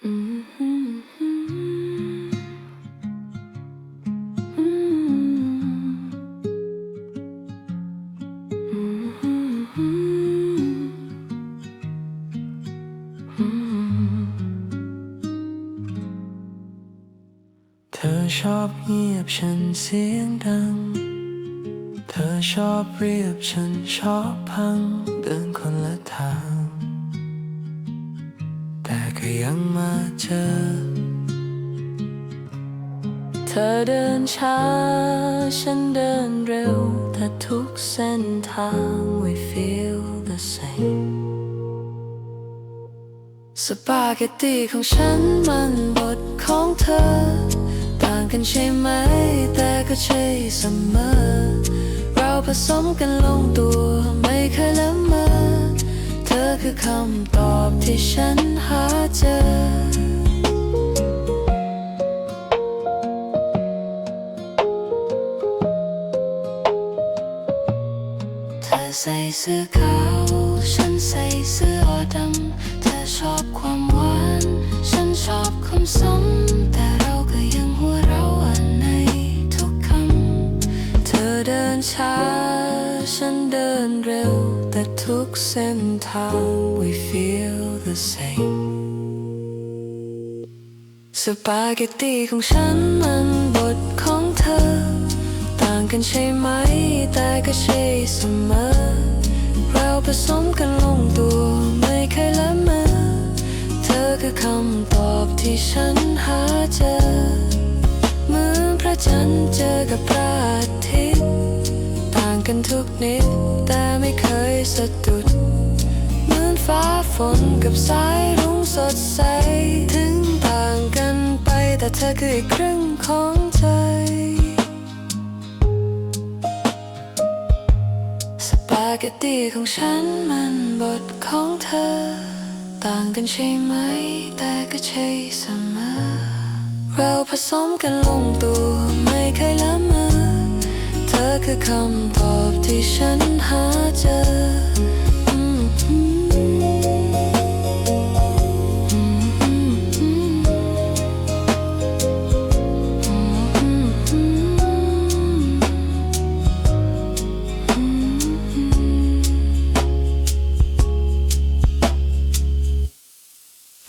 เธอชอบเงียบฉันเสียงดัง เธอชอบเรียบฉันชอบพัง อ เธอเดินช้า ฉันเดินเร็ว แต่ทุกเส้นทาง we feel the same สปาเกตตีของฉันมันบทของเธอ ต่างกันใช่ไหม แต่ก็ใช่เสมอ เราผสมกันลงตัว ไม่เคยละเมอเธอคือคำตอบที่ฉันหาเจอ ใส่เสื้อขาว ฉันใส่เสื้อดำเธอชอบความหวาน ฉันชอบคำซ้ำแต่เราก็ยังหัวเราะอันในทุกคำ เธอเดินช้า ฉันเดินเร็ว แต่ทุกเส้นทาง we feel the same สปาเกตตีของฉันมันบทของเธอ ต่างกันใช่ไหม สมกันลงตัว ไม่เคยละเมอเธอคือคำตอบที่ฉันหาเจอเหมือนพระจันทร์เจอกับพระอาทิตย์ต่างกันทุกนิด แต่ไม่เคยสะดุดเหมือนฟ้าฝนกับสายรุ้งสดใส ถึงต่างกันไปแต่เธอคืออีกครึ่งของใจ กตตีของฉันมันบทของเธอ ต่างกันใช่ไหม แต่ก็ใช่เสมอ เราผสมกันลงตัวไม่เคยละเมอเธอคือคำตอบที่ฉันหาเจอ